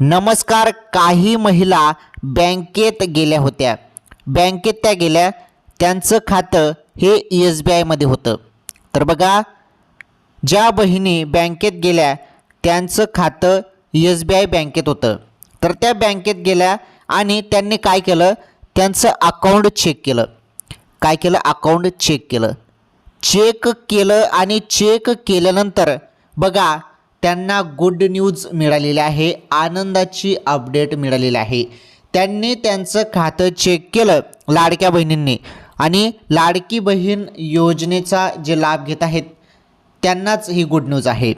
नमस्कार काही महिला बँकेत गेल्या होत्या. बँकेत त्या गेल्या त्यांचं खातं हे एस बी आयमध्ये होतं. तर बघा ज्या बहिणी बँकेत गेल्या त्यांचं खातं एस बी आय बँकेत होतं. तर त्या बँकेत गेल्या आणि त्यांनी काय केलं? त्यांचं अकाउंट चेक केलं. काय केलं? अकाउंट चेक केलं. चेक केलं आणि चेक केल्यानंतर बघा त्यांना गुड न्यूज मिळालेली आहे आनंदाची अपडेट मिळालेली आहे. त्यांनी त्यांचं खातं चेक केलं लाडक्या बहिणींनी. आणि लाडकी बहीण योजनेचा जे लाभ घेत आहेत त्यांनाच ही गुड न्यूज आहे.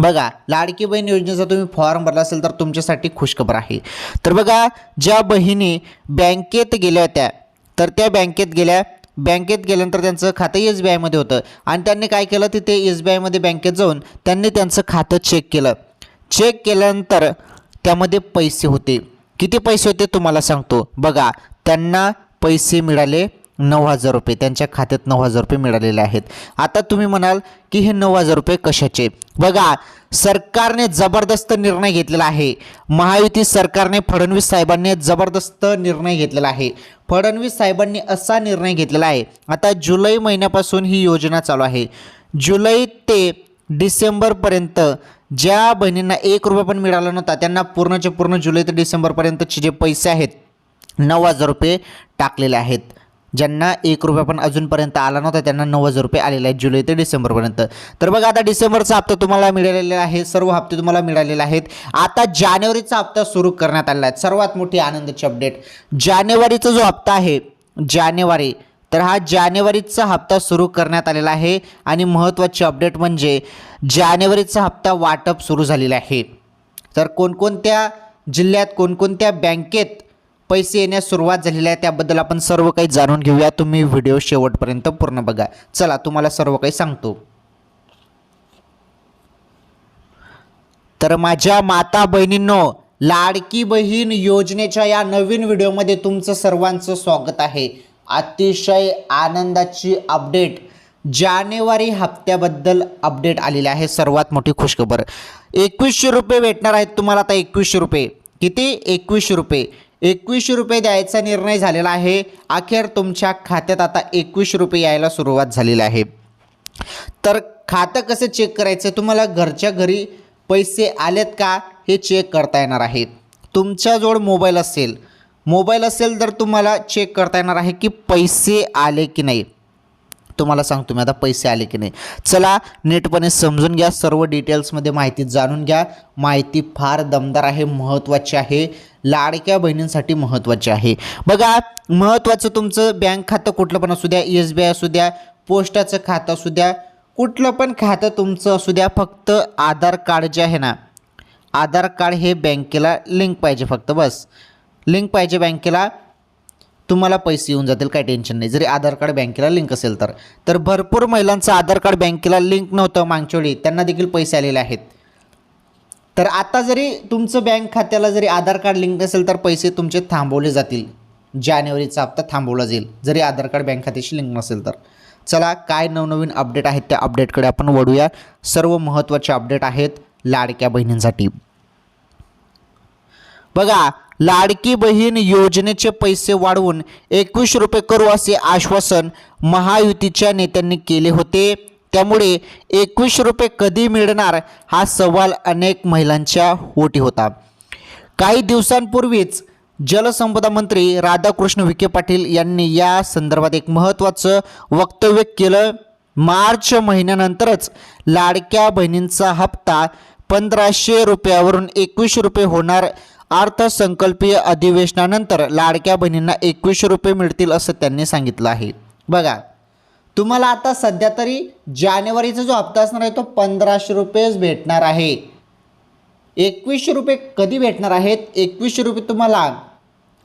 बघा लाडकी बहीण योजनेचा तुम्ही फॉर्म भरला असेल तर तुमच्यासाठी खुशखबर आहे. तर बघा ज्या बहिणी बँकेत गेल्या होत्या तर त्या बँकेत गेल्या बँकेत गेल्यानंतर त्यांचं खातं एस बी आयमध्ये होतं. आणि त्यांनी काय केलं? तिथे एस बी आयमध्ये बँकेत जाऊन त्यांनी त्यांचं खातं चेक केलं. चेक केल्यानंतर त्यामध्ये पैसे होते. किती पैसे होते? तुम्हाला सांगतो. बघा त्यांना पैसे मिळाले नऊ हजार रुपये. त्यांच्या खात्यात नऊ हजार रुपये मिळालेले आहेत. आता तुम्ही म्हणाल की हे नऊ हजार रुपये कशाचे? बघा सरकारने जबरदस्त निर्णय घेतलेला आहे. महायुती सरकारने फडणवीस साहेबांनी जबरदस्त निर्णय घेतलेला आहे. फडणवीस साहेबांनी असा निर्णय घेतलेला आहे. आता जुलै महिन्यापासून ही योजना चालू आहे. जुलै ते डिसेंबरपर्यंत ज्या बहिणींना एक रुपया पण मिळाला नव्हता त्यांना पूर्णचे पूर्ण जुलै ते डिसेंबरपर्यंतचे जे पैसे आहेत नऊ हजार रुपये टाकलेले आहेत. ज्यांना एक रुपया पण अजूनपर्यंत आला नव्हता त्यांना नऊ हजार रुपये आलेले आहेत जुलै ते डिसेंबरपर्यंत. तर बघा आता डिसेंबरचा हप्ता तुम्हाला मिळालेला आहे सर्व हप्ते तुम्हाला मिळालेले आहेत. आता जानेवारीचा हप्ता सुरू करण्यात आलेला आहे. सर्वात मोठी आनंदाची अपडेट जानेवारीचा जो हप्ता आहे जानेवारी तर हा जानेवारीचा हप्ता सुरू करण्यात आलेला आहे. आणि महत्त्वाची अपडेट म्हणजे जानेवारीचा हप्ता वाटप सुरू झालेला आहे. तर कोणकोणत्या जिल्ह्यात कोणकोणत्या बँकेत पैसे येण्यास सुरुवात झालेली आहे त्याबद्दल आपण सर्व काही जाणून घेऊया. तुम्ही व्हिडिओ शेवटपर्यंत पूर्ण बघा. चला तुम्हाला सर्व काही सांगतो. तर माझ्या माता बहिणींनो लाडकी बहीण योजनेच्या या नवीन व्हिडिओमध्ये तुमचं सर्वांचं स्वागत आहे. अतिशय आनंदाची अपडेट. जानेवारी हप्त्याबद्दल अपडेट आलेली आहे. सर्वात मोठी खुशखबर. एकवीसशे रुपये भेटणार आहेत तुम्हाला आता एकवीसशे रुपये. किती? एकवीसशे रुपये. एकवीसशे रुपये द्यायचा निर्णय झालेला आहे. अखेर तुमच्या खात्यात आता एकवीसशे रुपये यायला सुरुवात झालेली आहे. तर खातं कसं चेक करायचं? तुम्हाला घरच्या घरी पैसे आलेत का? हे चेक करता येणार आहे. तुमच्याजवळ मोबाईल असेल. मोबाईल असेल तर तुम्हाला चेक करता येणार आहे की पैसे आले की नाही. तुम्हाला सांगतो मी आता पैसे आले की नाही. चला नीटपणे समजून घ्या सर्व डिटेल्समध्ये माहिती जाणून घ्या. माहिती फार दमदार आहे महत्त्वाची आहे. लाडक्या बहिणींसाठी महत्त्वाची आहे. बघा महत्त्वाचं तुमचं बँक खातं कुठलं पण असू द्या एस बी आय असू द्या पोस्टाचं खातं असू द्या कुठलं पण खातं तुमचं असू द्या फक्त आधार कार्ड जे आहे ना आधार कार्ड हे बँकेला लिंक पाहिजे फक्त बस. लिंक पाहिजे बँकेला तुम्हाला पैसे येऊन जातील काही टेन्शन नाही. जरी आधार कार्ड बँकेला लिंक असेल तर. तर भरपूर महिलांचं आधार कार्ड बँकेला लिंक नव्हतं मागच्यावेळी त्यांना देखील पैसे आलेले आहेत. तर आता जरी तुमचं बँक खात्याला जरी आधार कार्ड लिंक नसेल तर पैसे तुमचे थांबवले जातील. जानेवारीचा हप्ता थांबवला जाईल. जरी आधार कार्ड बँक खात्याशी लिंक नसेल तर. चला काय नवनवीन अपडेट आहेत त्या अपडेटकडे आपण वळूया. सर्व महत्त्वाचे अपडेट आहेत लाडक्या बहिणींसाठी. बघा लाडकी बहीण योजनेचे पैसे वाढवून एकवीस रुपये करू असे आश्वासन महायुतीच्या नेत्यांनी केले होते. त्यामुळे एकवीस रुपये कधी मिळणार हा सवाल अनेक महिलांच्या ओटी होता. काही दिवसांपूर्वीच जलसंपदा मंत्री राधाकृष्ण विखे पाटील यांनी या संदर्भात एक महत्त्वाचं वक्तव्य केलं. मार्च महिन्यानंतरच लाडक्या बहिणींचा हप्ता पंधराशे रुपयावरून एकवीसशे रुपये होणार अर्थसंकल्पीय अधिवेशनानंतर लाडक्या बहिणींना एकवीसशे रुपये मिळतील असं त्यांनी सांगितलं आहे. बघा तुम्हाला आता सध्या तरी जानेवारीचा जो हप्ता असणार आहे तो पंधराशे रुपयेच भेटणार आहे. एकवीसशे रुपये कधी भेटणार आहेत? एकवीसशे रुपये तुम्हाला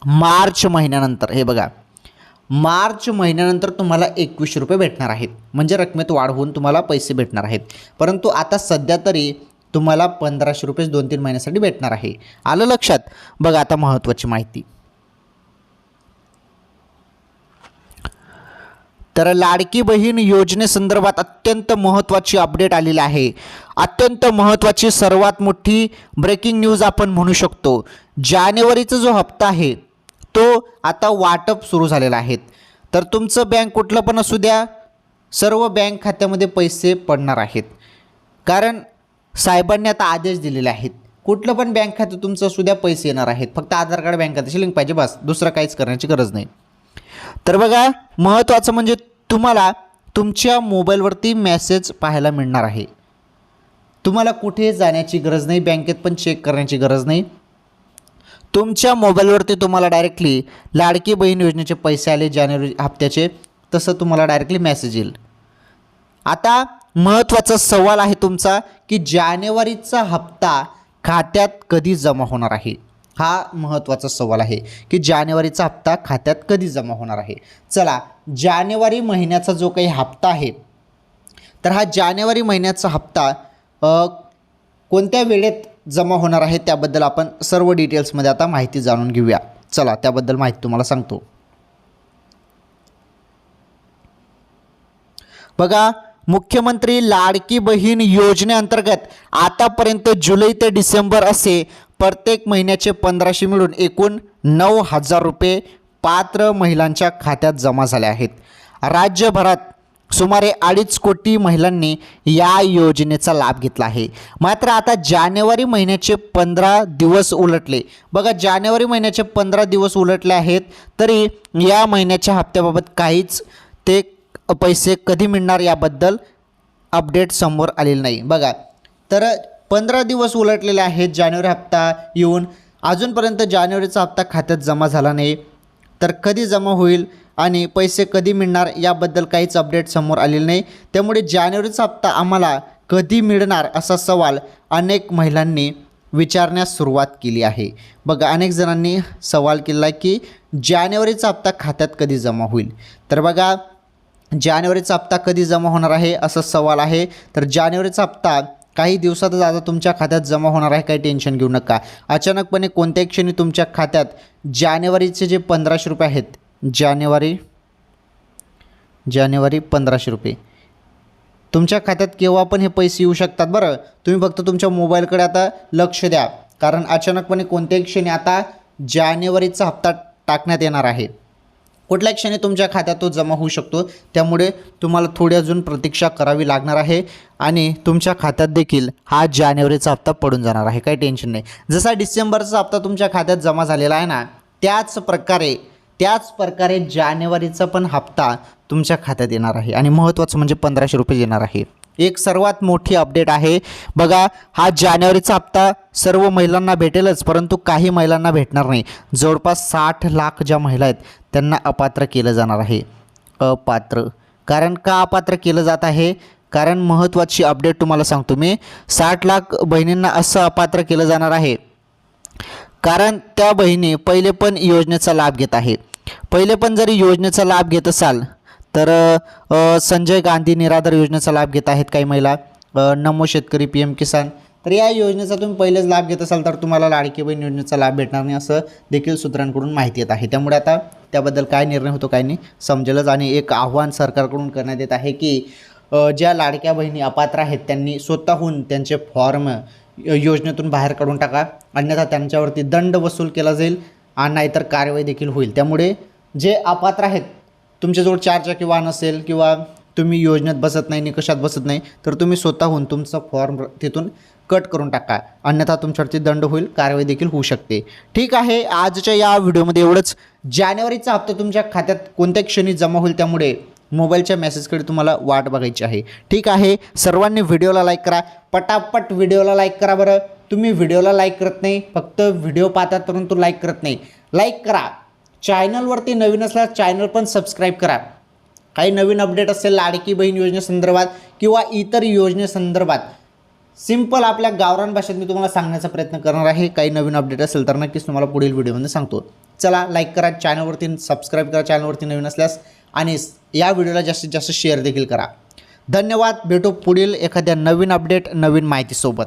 मार्च महिन्यानंतर हे बघा. मार्च महिन्यानंतर तुम्हाला एकवीसशे रुपये भेटणार आहेत. म्हणजे रकमेत वाढ होऊन तुम्हाला पैसे भेटणार आहेत. परंतु आता सध्या तरी तुम्हाला पंधराशे रुपये दोन तीन महिन्यासाठी भेटणार आहे. आलं लक्षात? बघा आता महत्त्वाची माहिती. तर लाडकी बहीण योजनेसंदर्भात अत्यंत महत्त्वाची अपडेट आलेली आहे. अत्यंत महत्त्वाची सर्वात मोठी ब्रेकिंग न्यूज आपण म्हणू शकतो. जानेवारीचा जो हप्ता आहे तो आता वाटप सुरू झालेला आहे. तर तुमचं बँक कुठलं पण असू द्या सर्व बँक खात्यामध्ये पैसे पडणार आहेत. कारण साहेबांनी आता आदेश दिलेले आहेत. कुठलं पण बँक खातं तुमचं असू द्या पैसे येणार आहेत. फक्त आधार कार्ड बँक खात्याची लिंक पाहिजे बस. दुसरं काहीच करण्याची गरज नाही. तर बघा महत्त्वाचं म्हणजे तुम्हाला तुमच्या मोबाईलवरती मेसेज पाहायला मिळणार आहे. तुम्हाला कुठे जाण्याची गरज नाही बँकेत पण चेक करण्याची गरज नाही. तुमच्या मोबाईलवरती तुम्हाला डायरेक्टली लाडकी बहीण योजनेचे पैसे आले जानेवारी हप्त्याचे तसं तुम्हाला डायरेक्टली मेसेज येईल. आता महत्त्वाचा सवाल आहे तुमचा की जानेवारीचा हप्ता खात्यात कधी जमा होणार आहे? हा महत्त्वाचा सवाल आहे की जानेवारीचा हप्ता खात्यात कधी जमा होणार आहे? चला जानेवारी महिन्याचा जो काही हप्ता आहे तर हा जानेवारी महिन्याचा हप्ता कोणत्या वेळेत जमा होणार आहे त्याबद्दल आपण सर्व डिटेल्समध्ये आता माहिती जाणून घेऊया. चला त्याबद्दल माहिती तुम्हाला सांगतो. बघा मुख्यमंत्री लाडकी बहीण योजनेअंतर्गत आतापर्यंत जुलै ते डिसेंबर असे प्रत्येक महिन्याचे पंधराशे मिळून एकूण नऊ हजार रुपये पात्र महिलांच्या खात्यात जमा झाले आहेत. राज्यभरात सुमारे अडीच कोटी महिलांनी या योजनेचा लाभ घेतला आहे. मात्र आता जानेवारी महिन्याचे पंधरा दिवस उलटले. बघा जानेवारी महिन्याचे पंधरा दिवस उलटले आहेत तरी या महिन्याच्या हप्त्याबाबत काहीच ते पैसे कधी मिळणार याबद्दल अपडेट समोर आलेलं नाही. बघा तर पंधरा दिवस उलटलेले आहेत. जानेवारी हप्ता येऊन अजूनपर्यंत जानेवारीचा हप्ता खात्यात जमा झाला नाही. तर कधी जमा होईल आणि पैसे कधी मिळणार याबद्दल काहीच अपडेट समोर आलेलं नाही. त्यामुळे जानेवारीचा हप्ता आम्हाला कधी मिळणार असा सवाल अनेक महिलांनी विचारण्यास सुरुवात केली आहे. बघा अनेक जणांनी सवाल केला की जानेवारीचा हप्ता खात्यात कधी जमा होईल? तर बघा जानेवारीचा हप्ता कधी जमा होणार आहे असा सवाल आहे. तर जानेवारीचा हप्ता काही दिवसातच आता तुमच्या खात्यात जमा होणार आहे काही टेन्शन घेऊ नका. अचानकपणे कोणत्याही क्षणी तुमच्या खात्यात जानेवारीचे जे पंधराशे रुपये आहेत जानेवारी जानेवारी पंधराशे रुपये. तुमच्या खात्यात केव्हा पण हे पैसे येऊ शकतात बरं. तुम्ही फक्त तुमच्या मोबाईलकडे आता लक्ष द्या. कारण अचानकपणे कोणत्याही क्षणी आता जानेवारीचा हप्ता टाकण्यात येणार आहे. कुठल्याही क्षणी तुमच्या खात्यात तो जमा होऊ शकतो? त्यामुळे तुम्हाला थोडी अजून प्रतीक्षा करावी लागणार आहे आणि तुमच्या खात्यात देखील हा जानेवारीचा हप्ता पडून जाणार आहे. काही टेन्शन नाही. जसा डिसेंबरचा हप्ता तुमच्या खात्यात जमा झालेला आहे ना त्याच प्रकारे त्याच प्रकारे जानेवारीचा पण हप्ता तुमच्या खात्यात येणार आहे. आणि महत्त्वाचं म्हणजे पंधराशे रुपये येणार आहे. एक सर्वात मोठी अपडेट आहे. बघा हा जानेवारीचा हप्ता सर्व महिलांना भेटेलच परंतु काही महिलांना भेटणार नाही. जवळपास साठ लाख ज्या महिला आहेत त्यांना अपात्र केलं जाणार आहे. अपात्र. कारण का अपात्र केलं जात आहे? कारण महत्त्वाची अपडेट तुम्हाला सांगतो मी. साठ लाख बहिणींना असं अपात्र केलं जाणार आहे. कारण त्या बहिणी पहिले पण योजनेचा लाभ घेत आहे. पहिले पण जरी योजनेचा लाभ घेत असाल तर संजय गांधी निराधार योजनेचा लाभ घेत आहेत काही महिला. नमो शेतकरी पी एम किसान. तर या योजनेचा तुम्ही पहिलेच लाभ घेत असाल तर तुम्हाला लाडकी बहीण योजनेचा लाभ भेटणार नाही असं देखील सूत्रांकडून माहिती येत आहे. त्यामुळे आता त्याबद्दल काय निर्णय होतो काय नाही समजेलच. आणि एक आव्हान सरकारकडून करण्यात येत आहे की ज्या लाडक्या बहिणी अपात्र आहेत त्यांनी स्वतःहून त्यांचे फॉर्म योजनेतून बाहेर काढून टाका. अन्यथा त्यांच्यावरती दंड वसूल केला जाईल आणि नाहीतर कारवाई देखील होईल. त्यामुळे जे अपात्र आहेत तुमच्याजवळ चार चाकी वाहन असेल किंवा तुम्ही योजनेत बसत नाही निकषात बसत नाही तर तुम्ही स्वतःहून तुमचा फॉर्म तिथून कट करून टाका. अन्यथा तुमच्यावरती दंड होईल कारवाई देखील होऊ शकते. ठीक आहे आजच्या या व्हिडिओमध्ये एवढंच. जानेवारीचा हप्ता तुमच्या खात्यात कोणत्या क्षणी जमा होईल त्यामुळे मोबाईलच्या मेसेजकडे तुम्हाला वाट बघायची आहे. ठीक आहे सर्वांनी व्हिडिओला लाईक करा. पटापट व्हिडिओला लाईक करा बरं. तुम्ही व्हिडिओला लाईक करत नाही फक्त व्हिडिओ पाहतात परंतु लाईक करत नाही. लाईक करा. चॅनलवरती नवीन असल्यास चॅनल पण सबस्क्राईब करा. काही नवीन अपडेट असेल लाडकी बहीण योजनेसंदर्भात किंवा इतर योजनेसंदर्भात सिंपल आपल्या गावरान भाषेत मी तुम्हाला सांगण्याचा प्रयत्न करणार आहे. काही नवीन अपडेट असेल तर नक्कीच तुम्हाला पुढील व्हिडिओमध्ये सांगतो. चला लाईक करा चॅनलवरती सबस्क्राईब करा चॅनलवरती नवीन असल्यास आणि या व्हिडिओला जास्तीत जास्त शेअर देखील करा. धन्यवाद. भेटू पुढील एखाद्या नवीन अपडेट नवीन माहितीसोबत.